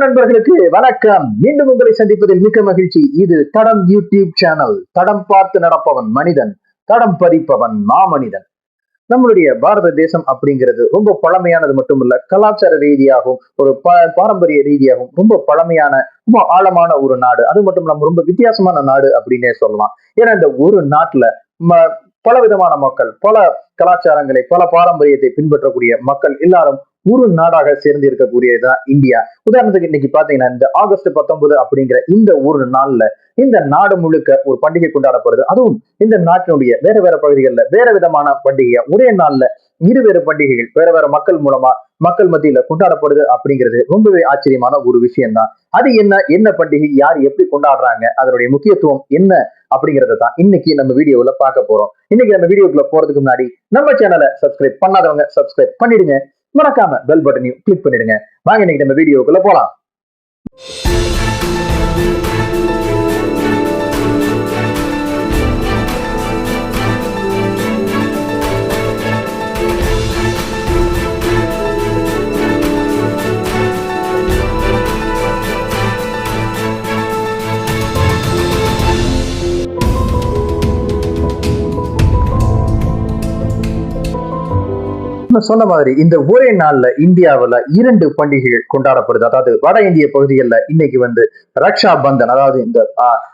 நண்பர்களுக்கு வணக்கம். மீண்டும் உங்களை சந்திப்பதில் மிக்க மகிழ்ச்சி. இது தடம் யூடியூப் சேனல். தடம் பார்த்து நடப்பவன் மனிதன். தடம் பதிப்பவன் மாமனிதன். நம்மளுடைய பாரத தேசம் அப்படிங்கிறது ரொம்ப பழமையானது மட்டுமல்ல கலாச்சார ரீதியாகவும் ஒரு ப- பாரம்பரிய ரீதியாகவும் ரொம்ப பழமையான ரொம்ப ஆழமான ஒரு நாடு. அது மட்டும் இல்லாம ரொம்ப வித்தியாசமான நாடு அப்படின்னே சொல்லலாம். ஏன்னா இந்த ஒரு நாட்டுல பல விதமான மக்கள் பல கலாச்சாரங்களை பல பாரம்பரியத்தை பின்பற்றக்கூடிய மக்கள் எல்லாரும் ஒரு நாடாக சேர்ந்து இருக்கக்கூடியதுதான் இந்தியா. உதாரணத்துக்கு இன்னைக்கு பாத்தீங்கன்னா இந்த ஆகஸ்ட் பத்தொன்பது அப்படிங்கிற இந்த ஒரு நாள்ல இந்த நாடு முழுக்க ஒரு பண்டிகை கொண்டாடப்படுது. அதுவும் இந்த நாட்டினுடைய வேற வேற பகுதிகளில் வேற விதமான பண்டிகையா? ஒரே நாள்ல இருவேறு பண்டிகைகள் வேற வேற மக்கள் மூலமா மக்கள் மத்தியில கொண்டாடப்படுது அப்படிங்கிறது ரொம்பவே ஆச்சரியமான ஒரு விஷயம்தான். அது என்ன? என்ன பண்டிகை? யார் எப்படி கொண்டாடுறாங்க? அதனுடைய முக்கியத்துவம் என்ன அப்படிங்கறத தான் இன்னைக்கு நம்ம வீடியோவில் பார்க்க போறோம். இன்னைக்கு நம்ம வீடியோக்குள்ள போறதுக்கு முன்னாடி நம்ம சேனலை சப்ஸ்கிரைப் பண்ணாதவங்க சப்ஸ்கிரைப் பண்ணிடுங்க. மறக்காம பெல் பட்டனையும் கிளிக் பண்ணிடுங்க. வாங்க இன்னைக்கு நம்ம வீடியோக்குள்ள போலாம். சொன்ன மாதிரி இந்த ஒரே நாள்ல இந்தியாவுல இரண்டு பண்டிகைகள் கொண்டாடப்படுது. அதாவது வட இந்திய பகுதிகளில் இன்னைக்கு வந்து ரக்ஷா பந்தன் அதாவது இந்த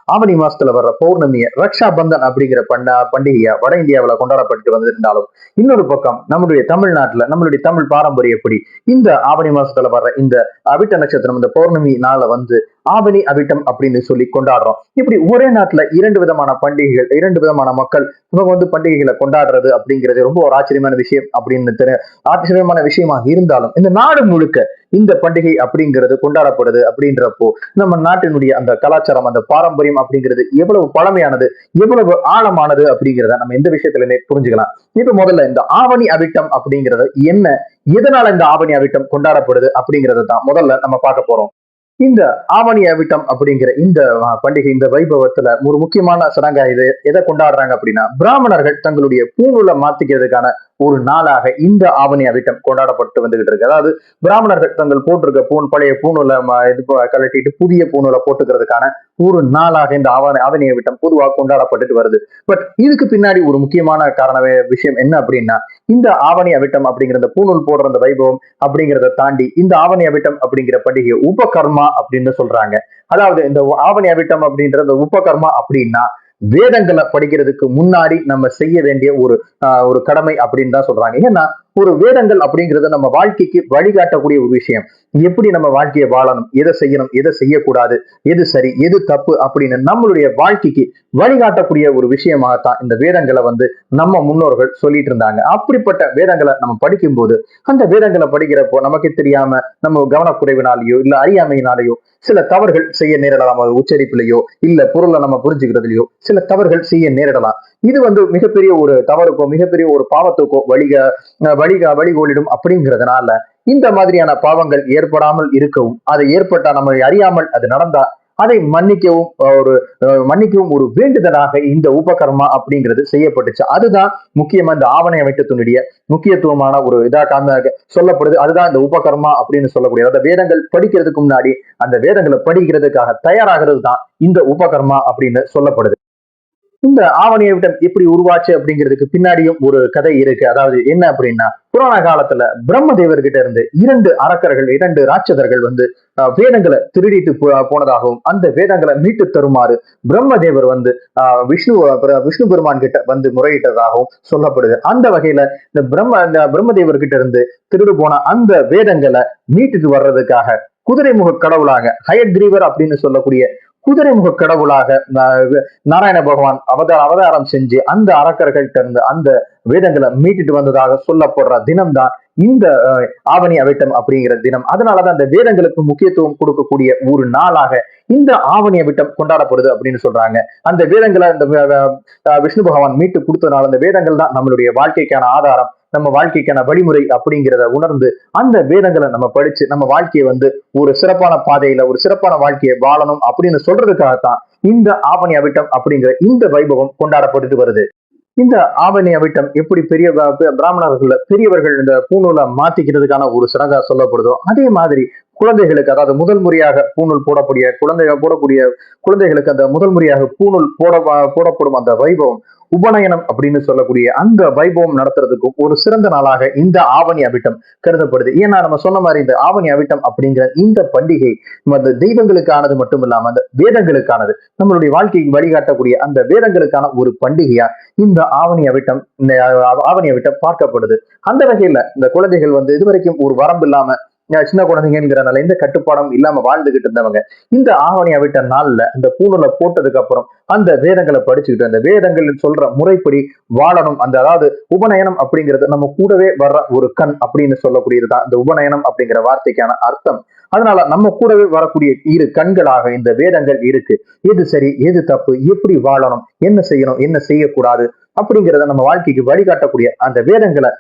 ஆவணி மாசத்துல வர்ற பௌர்ணமிய ரக்ஷா பந்தன் அப்படிங்கிற பண்ண பண்டிகையா வட இந்தியாவில் கொண்டாடப்பட்டு வந்திருந்தாலும் இன்னொரு பக்கம் நம்மளுடைய தமிழ்நாட்டுல நம்மளுடைய தமிழ் பாரம்பரியப்படி இந்த ஆவணி மாசத்துல வர்ற இந்த அவிட்ட நட்சத்திரம் இந்த பௌர்ணமி நாளை வந்து ஆவணி அவிட்டம் அப்படின்னு சொல்லி கொண்டாடுறோம். இப்படி ஒரே நாட்டுல இரண்டு விதமான பண்டிகைகள் இரண்டு விதமான மக்கள் இவங்க வந்து பண்டிகைகளை கொண்டாடுறது அப்படிங்கிறது ரொம்ப ஒரு ஆச்சரியமான விஷயம் அப்படின்னு ஆச்சரியமான விஷயமாக இருந்தாலும் இந்த நாடு முழுக்க இந்த பண்டிகை அப்படிங்கிறது கொண்டாடப்படுது அப்படின்றப்போ நம்ம நாட்டினுடைய அந்த கலாச்சாரம் அந்த பாரம்பரியம் அப்படிங்கிறது எவ்வளவு பழமையானது எவ்வளவு ஆழமானது அப்படிங்கிறத நம்ம எந்த விஷயத்திலுமே புரிஞ்சுக்கலாம். இப்ப முதல்ல இந்த ஆவணி அவிட்டம் அப்படிங்கிறது என்ன எதனால இந்த ஆவணி அவிட்டம் கொண்டாடப்படுது அப்படிங்கறத தான் முதல்ல நம்ம பார்க்க போறோம். இந்த ஆவணி அவிட்டம் அப்படிங்கிற இந்த பண்டிகை இந்த வைபவத்துல ஒரு முக்கியமான சடங்கா இது எதை கொண்டாடுறாங்க அப்படின்னா பிராமணர்கள் தங்களுடைய பூநூலை மாத்திக்கிறதுக்கான ஒரு நாளாக இந்த ஆவணி அவிட்டம் கொண்டாடப்பட்டு வந்துகிட்டு இருக்கு. அதாவது பிராமணர்கள் தங்கள் போட்டிருக்க பூன் பழைய பூநூலை இது ப- கழட்டிட்டு புதிய பூநூலை போட்டுக்கிறதுக்கான ஒரு நாளாக இந்த ஆவணி ஆவணி அவிட்டம் பொதுவாக கொண்டாடப்பட்டுட்டு வருது. பட் இதுக்கு பின்னாடி ஒரு முக்கியமான காரண விஷயம் என்ன அப்படின்னா இந்த ஆவணி அவிட்டம் அப்படிங்கிற இந்த பூநூல் போடுற அந்த வைபவம் அப்படிங்கிறத தாண்டி இந்த ஆவணி அவிட்டம் அப்படிங்கிற பண்டிகை உபகர்மா அப்படின்னு சொல்றாங்க. அதாவது இந்த ஆவணி அவிட்டம் அப்படின்ற இந்த உபகர்மா அப்படின்னா வேதங்களை படிக்கிறதுக்கு முன்னாடி நம்ம செய்ய வேண்டிய ஒரு ஒரு கடமை அப்படின்னு தான் சொல்றாங்க. ஏன்னா ஒரு வேதங்கள் அப்படிங்கிறது நம்ம வாழ்க்கைக்கு வழிகாட்டக்கூடிய ஒரு விஷயம். எப்படி நம்ம வாழ்க்கையை வாழணும்? எதை செய்யணும்? எதை செய்யக்கூடாது? எது சரி? எது தப்பு? அப்படின்னு நம்மளுடைய வாழ்க்கைக்கு வழிகாட்டக்கூடிய ஒரு விஷயமாகத்தான் இந்த வேதங்களை வந்து நம்ம முன்னோர்கள் சொல்லிட்டு இருந்தாங்க. அப்படிப்பட்ட வேதங்களை நம்ம படிக்கும்போது அந்த வேதங்களை படிக்கிறப்போ நமக்கு தெரியாம நம்ம கவனக்குறைவினாலேயோ இல்ல அறியாமையினாலேயோ சில தவறுகள் செய்ய நேரிடலாம். அது உச்சரிப்பிலேயோ இல்ல பொருளை நம்ம புரிஞ்சுக்கிறதுலையோ சில தவறுகள் செய்ய நேரிடலாம். இது வந்து மிகப்பெரிய ஒரு தவறுக்கோ மிகப்பெரிய ஒரு பாவத்துக்கோ வழிக வழிக வழிகோலிடும் அப்படிங்கிறதுனால இந்த மாதிரியான பாவங்கள் ஏற்படாமல் இருக்கவும் அதை ஏற்பட்டா நம்ம அறியாமல் அது நடந்தா அதை மன்னிக்கவும் ஒரு மன்னிக்கவும் ஒரு வேண்டுதலாக இந்த உபகர்மா அப்படிங்கிறது செய்யப்பட்டுச்சு. அதுதான் முக்கியமா இந்த ஆவணை அமைக்கத்தினுடைய முக்கியத்துவமான ஒரு இதாக சொல்லப்படுது. அதுதான் இந்த உபகர்மா அப்படின்னு சொல்லக்கூடிய அந்த வேதங்கள் படிக்கிறதுக்கு முன்னாடி அந்த வேதங்களை படிக்கிறதுக்காக தயாராகிறது தான் இந்த உபகர்மா அப்படின்னு சொல்லப்படுது. இந்த ஆவணியை விட்ட எப்படி உருவாச்சு அப்படிங்கிறதுக்கு பின்னாடியும் ஒரு கதை இருக்கு. அதாவது என்ன அப்படின்னா புராண காலத்துல பிரம்மதேவர் கிட்ட இருந்து இரண்டு அரக்கர்கள் இரண்டு ராட்சதர்கள் வந்து வேதங்களை திருடிட்டு போனதாகவும் அந்த வேதங்களை மீட்டு தருமாறு பிரம்மதேவர் வந்து ஆஹ், விஷ்ணு விஷ்ணு பெருமான் கிட்ட வந்து முறையிட்டதாகவும் சொல்லப்படுது. அந்த வகையில இந்த பிரம்ம இந்த பிரம்மதேவர் கிட்ட இருந்து திருடு போன அந்த வேதங்களை மீட்டுட்டு வர்றதுக்காக குதிரைமுக கடவுளாக ஹயக்ரீவர் அப்படின்னு சொல்லக்கூடிய குதிரைமுக கடவுளாக நாராயண பகவான் அவதார அவதாரம் செஞ்சு அந்த அரக்கர்கள்ட்ட இருந்து அந்த வேதங்களை மீட்டுட்டு வந்ததாக சொல்லப்படுற தினம்தான் இந்த ஆவணி அவிட்டம் அப்படிங்கிற தினம். அதனாலதான் அந்த வேதங்களுக்கு முக்கியத்துவம் கொடுக்கக்கூடிய ஒரு நாளாக இந்த ஆவணி அவிட்டம் கொண்டாடப்படுது அப்படின்னு சொல்றாங்க. அந்த வேதங்களை இந்த விஷ்ணு பகவான் மீட்டு கொடுத்ததுனால அந்த வேதங்கள் தான் நம்மளுடைய வாழ்க்கைக்கான ஆதாரம். நம்ம வாழ்க்கைக்கான வழிமுறை அப்படிங்கிறத உணர்ந்து அந்த வேதங்களை நம்ம படிச்சு நம்ம வாழ்க்கையை வந்து ஒரு சிறப்பான பாதையில ஒரு சிறப்பான வாழ்க்கையை வாழணும் அப்படின்னு சொல்றதுக்காகத்தான் இந்த ஆவணி அவிட்டம் அப்படிங்கிற இந்த வைபவம் கொண்டாடப்பட்டு வருது. இந்த ஆவணி அவிட்டம் எப்படி பெரிய பிராமணர்கள் பெரியவர்கள் இந்த பூநூலை மாத்திக்கிறதுக்கான ஒரு சிறகா சொல்லப்படுதோ அதே மாதிரி குழந்தைகளுக்கு அதாவது முதல் முறையாக பூநூல் போடக்கூடிய குழந்தைகள் போடக்கூடிய குழந்தைகளுக்கு அந்த முதல் முறையாக பூநூல் போட போடப்படும் அந்த வைபவம் உபநயனம் அப்படின்னு சொல்லக்கூடிய அந்த வைபவம் நடத்துறதுக்கும் ஒரு சிறந்த நாளாக இந்த ஆவணி அவிட்டம் கருதப்படுது. ஏன்னா நம்ம சொன்ன மாதிரி இந்த ஆவணி அவிட்டம் அப்படிங்கிற இந்த பண்டிகை அந்த தெய்வங்களுக்கானது மட்டும் இல்லாம அந்த வேதங்களுக்கானது நம்மளுடைய வாழ்க்கைக்கு வழிகாட்டக்கூடிய அந்த வேதங்களுக்கான ஒரு பண்டிகையா இந்த ஆவணி அவிட்டம் இந்த ஆவணி அவிட்டம் பார்க்கப்படுது. அந்த வகையில இந்த குழந்தைகள் வந்து இதுவரைக்கும் ஒரு வரம்பு இல்லாம சின்ன குழந்தைங்கிறனால இந்த கட்டுப்பாடும் இல்லாம வாழ்ந்துகிட்டு இருந்தவங்க இந்த ஆவணியா விட்ட நாள்ல இந்த பூணூலை போட்டதுக்கு அப்புறம் அந்த வேதங்களை படிச்சுக்கிட்டு அந்த வேதங்கள் சொல்ற முறைப்படி வாழணும். அந்த அதாவது உபநயனம் அப்படிங்கிறது நம்ம கூடவே வர்ற ஒரு கண் அப்படின்னு சொல்லக்கூடியதுதான். இந்த உபநயனம் அப்படிங்கிற வார்த்தைக்கான அர்த்தம். அதனால நம்ம கூடவே வரக்கூடிய இரு கண்களாக இந்த வேதங்கள் இருக்கு. எது சரி எது தப்பு எப்படி வாழணும் என்ன செய்யணும் என்ன செய்யக்கூடாது அப்படிங்கிறத நம்ம வாழ்க்கைக்கு வழிகாட்டக்கூடிய அந்த வேதங்களை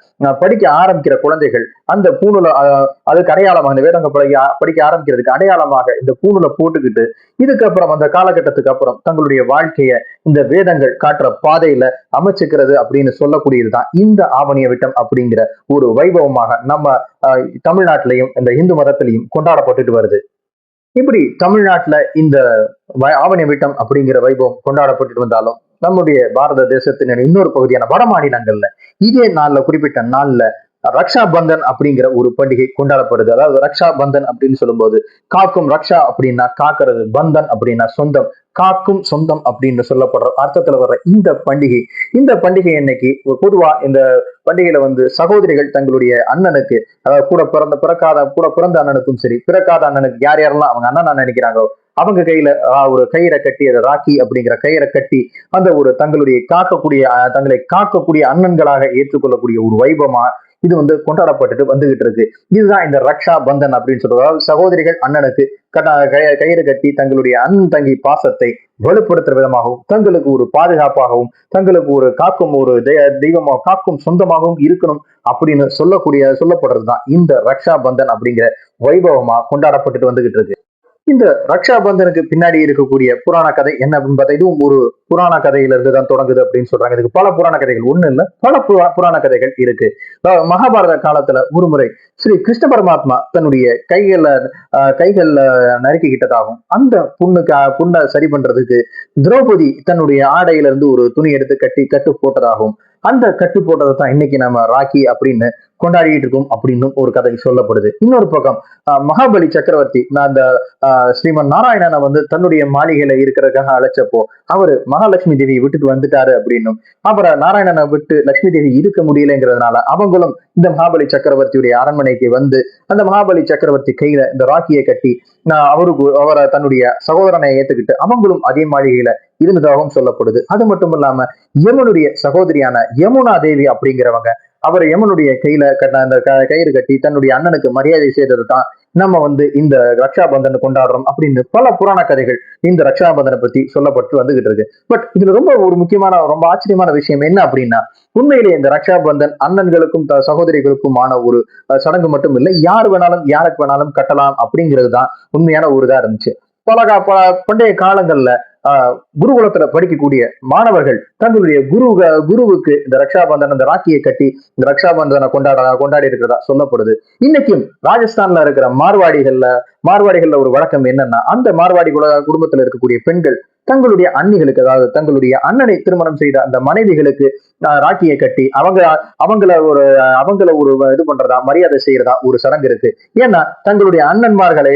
படிக்க ஆரம்பிக்கிற குழந்தைகள் அந்த பூணுல அதுக்கு அடையாளமாக இந்த வேதங்கள் படிக்க படிக்க ஆரம்பிக்கிறதுக்கு அடையாளமாக இந்த பூணுல போட்டுக்கிட்டு இதுக்கப்புறம் அந்த காலகட்டத்துக்கு அப்புறம் தங்களுடைய வாழ்க்கையை இந்த வேதங்கள் காட்டுற பாதையில அமைச்சுக்கிறது அப்படின்னு சொல்லக்கூடியதுதான் இந்த ஆவணிய விட்டம் அப்படிங்கிற ஒரு வைபவமாக நம்ம அஹ், தமிழ்நாட்டிலையும் இந்த இந்து மதத்திலையும் கொண்டாடப்பட்டுட்டு வருது. இப்படி தமிழ்நாட்டுல இந்த வ- விட்டம் அப்படிங்கிற வைபவம் கொண்டாடப்பட்டுட்டு வந்தாலும் நம்முடைய பாரத தேசத்தின் இன்னொரு பகுதியான வட மாநிலங்கள்ல இதே நாள்ல குறிப்பிட்ட நாள்ல ரக்ஷா பந்தன் அப்படிங்கிற ஒரு பண்டிகை கொண்டாடப்படுது. அதாவது ரக்ஷா பந்தன் அப்படின்னு சொல்லும்போது காக்கும் ரக்ஷா அப்படின்னா காக்கிறது பந்தன் அப்படின்னா சொந்தம் காக்கும் சொந்தம் அப்படின்னு சொல்லப்படுற அர்த்தத்துல வர்ற இந்த பண்டிகை. இந்த பண்டிகை இன்னைக்கு பொதுவா இந்த பண்டிகையில வந்து சகோதரிகள் தங்களுடைய அண்ணனுக்கு அதாவது கூட பிறந்த பிறக்காத கூட பிறந்த அண்ணனுக்கும் சரி பிறக்காத அண்ணனுக்கு யார் யாரெல்லாம் அவங்க அண்ணன் நினைக்கிறாங்களோ அவங்க கையில ஒரு கயிறை கட்டி அதை ராக்கி அப்படிங்கிற கயிறை கட்டி அந்த ஒரு தங்களுடைய காக்கக்கூடிய தங்களை காக்கக்கூடிய அண்ணன்களாக ஏற்றுக்கொள்ளக்கூடிய ஒரு வைபமா இது வந்து கொண்டாடப்பட்டுட்டு வந்துகிட்டு இருக்கு இதுதான் இந்த ரக்ஷா பந்தன் அப்படின்னு சொல்றதால் சகோதரிகள் அண்ணனுக்கு கயிறு கட்டி தங்களுடைய அன் தங்கி பாசத்தை வலுப்படுத்துற விதமாகவும் தங்களுக்கு ஒரு பாதுகாப்பாகவும் தங்களுக்கு ஒரு காக்கும் ஒரு தெய்வமாக காக்கும் சொந்தமாகவும் இருக்கணும் அப்படின்னு சொல்லக்கூடிய சொல்லப்படுறதுதான் இந்த ரக்ஷா பந்தன் அப்படிங்கிற வைபவமா கொண்டாடப்பட்டுட்டு வந்துகிட்டு இருக்கு இந்த ரக்ஷா பந்தனுக்கு பின்னாடி இருக்கக்கூடிய புராண கதை என்ன அப்படின்னு இதுவும் ஒரு புராண கதையிலிருந்து தான் தொடங்குது அப்படின்னு சொல்றாங்க. இதுக்கு பல புராண கதைகள். ஒண்ணு இல்ல பல புரா- புராண கதைகள் இருக்கு. மகாபாரத காலத்துல ஒரு முறை ஸ்ரீ கிருஷ்ண பரமாத்மா தன்னுடைய கைகள்ல ஆஹ், கைகள்ல நறுக்கிக்கிட்டதாகும் அந்த புண்ணுக்கு புண்ணை சரி பண்றதுக்கு திரௌபதி தன்னுடைய ஆடையில இருந்து ஒரு துணி எடுத்து கட்டி கட்டு போட்டதாகவும் அந்த கட்டு போட்டதை தான் இன்னைக்கு நம்ம ராக்கி அப்படின்னு கொண்டாடிட்டு இருக்கோம் அப்படின்னு ஒரு கதை சொல்லப்படுது. இன்னொரு பக்கம் ஆஹ், மகாபலி சக்கரவர்த்தி நான் அந்த ஆஹ், ஸ்ரீமன் நாராயணனை வந்து தன்னுடைய மாளிகையில இருக்கிறதுக்காக அழைச்சப்போ அவரு மகாலட்சுமி தேவி விட்டுட்டு வந்துட்டாரு அப்படின்னும். அப்புறம் நாராயணனை விட்டு லட்சுமி தேவி இருக்க முடியலைங்கிறதுனால அவங்களும் இந்த மகாபலி சக்கரவர்த்தியுடைய அரண்மனைக்கு வந்து அந்த மகாபலி சக்கரவர்த்தி கையில இந்த ராக்கியை கட்டி நான் அவருக்கு அவரை தன்னுடைய சகோதரனை ஏத்துக்கிட்டு அவங்களும் அதே மாளிகையில இருந்ததாகவும் சொல்லப்படுது. அது மட்டும் இல்லாம யமனுடைய சகோதரியான யமுனா தேவி அப்படிங்கிறவங்க அவர் யமனுடைய கையில கட்ட அந்த க- கயிறு கட்டி தன்னுடைய அண்ணனுக்கு மரியாதை செய்தது தான் நம்ம வந்து இந்த ரக்ஷாபந்தன் கொண்டாடுறோம் அப்படின்னு பல புராண கதைகள் இந்த ரக்ஷாபந்தனை பத்தி சொல்லப்பட்டு வந்துகிட்டு இருக்கு. பட் இதுல ரொம்ப ஒரு முக்கியமான ரொம்ப ஆச்சரியமான விஷயம் என்ன அப்படின்னா உண்மையிலே இந்த ரக்ஷாபந்தன் அண்ணன்களுக்கும் த- சகோதரிகளுக்குமான ஒரு சடங்கு மட்டும் இல்லை யார் வேணாலும் யாருக்கு வேணாலும் கட்டலாம் அப்படிங்கிறது தான் உண்மையான ஒரு இதா இருந்துச்சு. பல பல பண்டைய காலங்கள்ல குருகுலத்துல படிக்கக்கூடிய மாணவர்கள் தங்களுடைய குரு குருவுக்கு இந்த ரக்ஷாபந்தன் இந்த ராக்கியை கட்டி இந்த ரக்ஷாபந்தனை கொண்டாட கொண்டாடி இருக்கிறதா சொல்லப்படுது. இன்னைக்கும் ராஜஸ்தான்ல இருக்கிற மார்வாடிகள்ல மார்வாடிகள்ல ஒரு வழக்கம் என்னன்னா அந்த மார்வாடி குல- குடும்பத்துல இருக்கக்கூடிய பெண்கள் தங்களுடைய அன்னிகளுக்கு அதாவது தங்களுடைய அண்ணனை திருமணம் செய்த அந்த மனைவிகளுக்கு ராக்கியை கட்டி அவங்க அவங்கள ஒரு அவங்கள ஒரு இது பண்றதா மரியாதை செய்யறதா ஒரு சடங்கு இருக்கு. ஏன்னா தங்களுடைய அண்ணன்மார்களை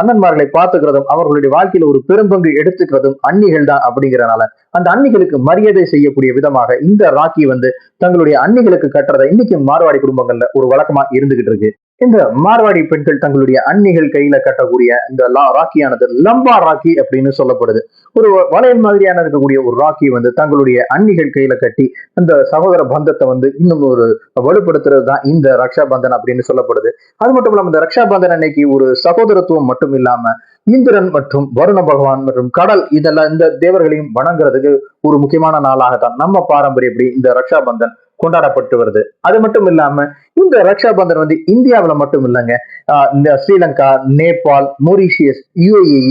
அண்ணன்மார்களை பார்த்துக்கிறதும் அவர்களுடைய வாழ்க்கையில ஒரு பெரும்பங்கு எடுத்துக்கிறதும் அன்னிகள் தான் அப்படிங்கிறனால அந்த அன்னிகளுக்கு மரியாதை செய்யக்கூடிய விதமாக இந்த ராக்கி வந்து தங்களுடைய அன்னிகளுக்கு கட்டுறதை இன்னைக்கு மார்வாடி குடும்பங்கள்ல ஒரு வழக்கமா இருந்துகிட்டு இருக்கு. இந்த மார்வாடி பெண்கள் தங்களுடைய அன்னிகள் கையில கட்டக்கூடிய இந்த லா ராக்கியானது லம்பா ராக்கி அப்படின்னு சொல்லப்படுது. ஒரு வளையல் மாதிரியான இருக்கக்கூடிய ஒரு ராக்கி வந்து தங்களுடைய அன்னிகள் கையில கட்டி அந்த சகோதர பந்தத்தை வந்து இன்னும் ஒரு வலுப்படுத்துறது தான் இந்த ரக்ஷா பந்தன் அப்படின்னு சொல்லப்படுது. அது மட்டும் இல்லாம இந்த ரக்ஷா பந்தன் அன்னைக்கு ஒரு சகோதரத்துவம் மட்டும் இல்லாம இந்திரன் மற்றும் வருண பகவான் மற்றும் கடல் இதெல்லாம் இந்த தேவர்களையும் வணங்குறதுக்கு ஒரு முக்கியமான நாளாகத்தான். நம்ம பாரம்பரியப்படி இந்த ரக்ஷா பந்தன் கொண்டாடப்பட்டு வருது. அது மட்டும் இல்லாம இந்த ரக்ஷா பந்தன் வந்து இந்தியாவுல மட்டும் இல்லைங்க. இந்த Sri Lanka Nepal Mauritius UAE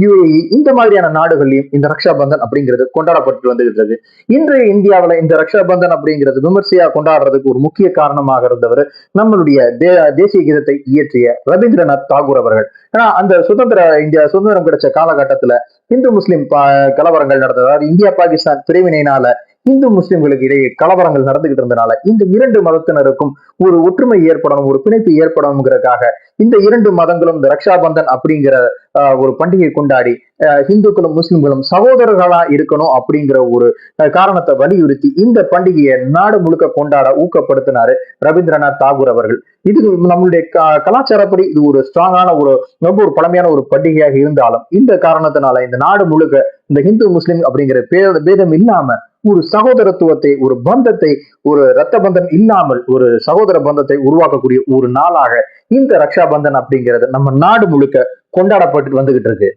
UAE இந்த மாதிரியான நாடுகள்லயும் இந்த ரக்ஷா பந்தன் அப்படிங்கிறது கொண்டாடப்பட்டு வந்துகிறது இன்றைய இந்தியாவுல இந்த ரக்ஷா பந்தன் அப்படிங்கிறது விமர்சையா கொண்டாடுறதுக்கு ஒரு முக்கிய காரணமாக இருந்தவர் நம்மளுடைய தே- தேசிய கீதத்தை இயற்றிய ரவீந்திரநாத் தாகூர் அவர்கள். ஏன்னா அந்த சுதந்திர இந்தியா சுதந்திரம் கிடைச்ச காலகட்டத்துல இந்து முஸ்லிம் கலவரங்கள் நடந்தது. அதாவது இந்தியா பாகிஸ்தான் பிரிவினைனால இந்து முஸ்லிம்களுக்கு இடையே கலவரங்கள் நடந்துகிட்டு இருந்தனால இந்த இரண்டு மதத்தினருக்கும் ஒரு ஒற்றுமை ஏற்படணும் ஒரு பிணைப்பு ஏற்படணுங்கிறதுக்காக இந்த இரண்டு மதங்களும் இந்த ரக்ஷாபந்தன் அப்படிங்கிற ஆஹ், ஒரு பண்டிகை கொண்டாடி ஹிந்துக்களும் முஸ்லிம்களும் சகோதரர்களா இருக்கணும் அப்படிங்கிற ஒரு காரணத்தை வலியுறுத்தி இந்த பண்டிகையை நாடு முழுக்க கொண்டாட ஊக்கப்படுத்தினாரு ரவீந்திரநாத் தாகூர் அவர்கள். இது நம்மளுடைய க- கலாச்சாரப்படி இது ஒரு ஸ்ட்ராங்கான ஒரு ரொம்ப ஒரு பழமையான ஒரு பண்டிகையாக இருந்தாலும் இந்த காரணத்தினால இந்த நாடு முழுக்க இந்த ஹிந்து முஸ்லிம் அப்படிங்கிற பே- பேதம் இல்லாம ஒரு சகோதரத்துவத்தை ஒரு பந்தத்தை ஒரு ரத்த பந்தம் இல்லாமல் ஒரு சகோதர பந்தத்தை உருவாக்கக்கூடிய ஒரு நாளாக இந்த ரக்ஷா பந்தன் அப்படிங்கிறது நம்ம நாடு முழுக்க கொண்டாடப்பட்டு வந்துகிட்டு இருக்கு.